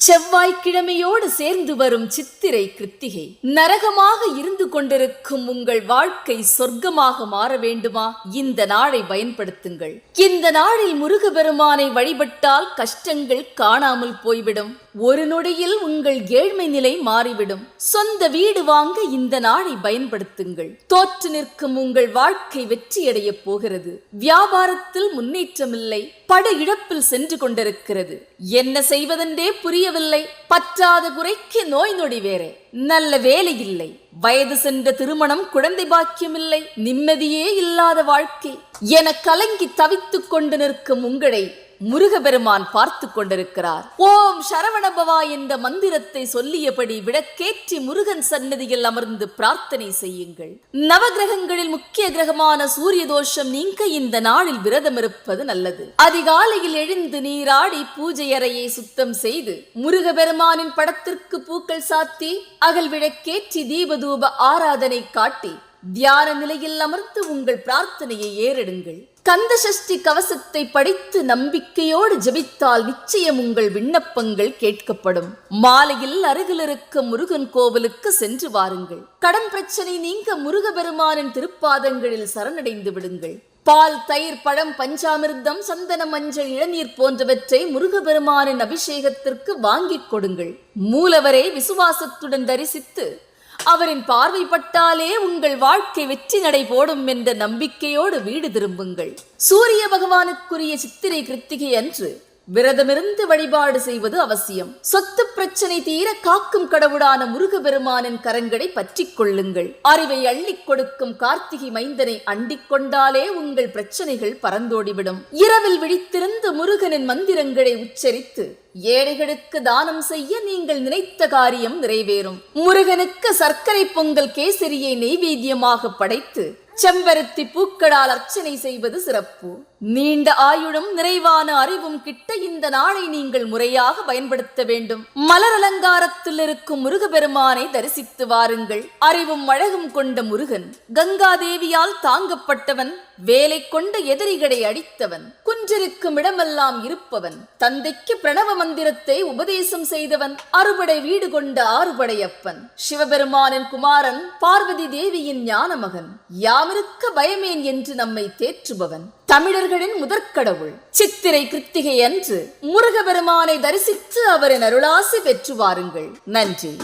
செவ்வாய்க்கிழமையோடு சேர்ந்து வரும் சித்திரை கிருத்திகை. நரகமாக இருந்து கொண்டிருக்கும் உங்கள் வாழ்க்கை சொர்க்கமாக மாற வேண்டுமா? இந்த நாளை பயன்படுத்துங்கள். இந்த நாளில் முருகபெருமானை வழிபட்டால் கஷ்டங்கள் காணாமல் போய்விடும். ஒரு நொடியில் உங்கள் ஏழ்மை நிலை மாறிவிடும். சொந்த வீடு வாங்க இந்த நாளை பயன்படுத்துங்கள். தோற்று நிற்கும் உங்கள் வாழ்க்கை வெற்றியடைய போகிறது. வியாபாரத்தில் முன்னேற்றமில்லை. பட இழப்பில் சென்று கொண்டிருக்கிறது. என்ன செய்வதென்றே புரியவில்லை. பற்றாத குறைக்கு நோய் நொடி வேறே. நல்ல வேலை இல்லை. வயது சென்ற திருமணம் குழந்தை பாக்கியமில்லை. நிம்மதியே இல்லாத வாழ்க்கை. என கலங்கி தவித்துக் கொண்டு நிற்கும் உங்களை முருகபெருமான் பார்த்து கொண்டிருக்கிறார். ஓம் சரவணபவா என்ற மந்திரத்தை சொல்லியபடி விளக்கேற்றி முருகன் சன்னதியில் அமர்ந்து பிரார்த்தனை செய்யுங்கள். நவகிரகங்களில் முக்கிய கிரகமான சூரிய தோஷம் நீங்க இந்த நாளில் விரதம் இருப்பது நல்லது. அதிகாலையில் எழுந்து நீராடி பூஜை அறையை சுத்தம் செய்து முருகபெருமானின் படத்திற்கு பூக்கள் சாத்தி அகல் விளக்கேற்றி தீபதூப ஆராதனை காட்டி தியான நிலையில் அமர்ந்து உங்கள் பிரார்த்தனையை ஏறெடுங்கள். கந்த சஷ்டி கவசத்தை படித்து நம்பிக்கையோடு ஜெபித்தால் நிச்சயம் உங்கள் விண்ணப்பங்கள் கேட்கப்படும். மாலையில் அருகில் இருக்க முருகன் கோவிலுக்கு சென்று வாருங்கள். கடன் பிரச்சனை நீங்க முருகபெருமானின் திருப்பாதங்களில் சரணடைந்து விடுங்கள். பால் தயிர் பழம் பஞ்சாமிர்தம் சந்தன மஞ்சள் இளநீர் போன்றவற்றை முருகபெருமானின் அபிஷேகத்திற்கு வாங்கிக் கொடுங்கள். மூலவரை விசுவாசத்துடன் தரிசித்து அவரின் பார்வைப்பட்டாலே உங்கள் வாழ்க்கை வெற்றி நடை போடும் என்ற நம்பிக்கையோடு வீடு திரும்புங்கள். சூரிய பகவானுக்குரிய சித்திரை கிருத்திகை அன்று விரதமிருந்து வழிபாடு செய்வது அவசியம். சொத்து பிரச்சனை தீர காக்கும் கடவுளான முருகபெருமானின் கரங்களை பற்றிக் கொள்ளுங்கள். அறிவை அள்ளிக் கொடுக்கும் கார்த்திகை மைந்தனை அண்டிக் கொண்டாலே உங்கள் பிரச்சனைகள் பறந்தோடிவிடும். இரவில் விழித்திருந்து முருகனின் மந்திரங்களை உச்சரித்து ஏழைகளுக்கு தானம் செய்ய நீங்கள் நினைத்த காரியம் நிறைவேறும். முருகனுக்கு சர்க்கரை பொங்கல் கேசரியை நெய்வேத்தியமாக படைத்து செம்பருத்தி பூக்களால் அர்ச்சனை செய்வது சிறப்பு. நீண்ட ஆயுளும் நிறைவான அறிவும் கிட்ட இந்த நாளை நீங்கள் முறையாக பயன்படுத்த வேண்டும். மலர் அலங்காரத்தில் இருக்கும் முருகபெருமானை தரிசித்து வாருங்கள். அறிவும் அழகும் கொண்ட முருகன் கங்காதேவியால் தாங்கப்பட்டவன் வேலை கொண்ட எதிரிகளை அடித்தவன் குன்றிருக்கும் இடமெல்லாம் இருப்பவன் தந்தைக்கு பிரணவ மந்திரத்தை உபதேசம் செய்தவன் அறுபடை வீடு கொண்ட ஆறுபடையப்பன். சிவபெருமானின் குமாரன் பார்வதி தேவியின் ஞான மகன் யாமிருக்க பயமேன் என்று நம்மை தேற்றுபவன். தமிழர்களின் முதற்கடவுள். சித்திரை கிருத்திகை அன்று முருகபெருமானை தரிசித்து அவரின் அருளாசி பெற்று வாருங்கள். நன்றி.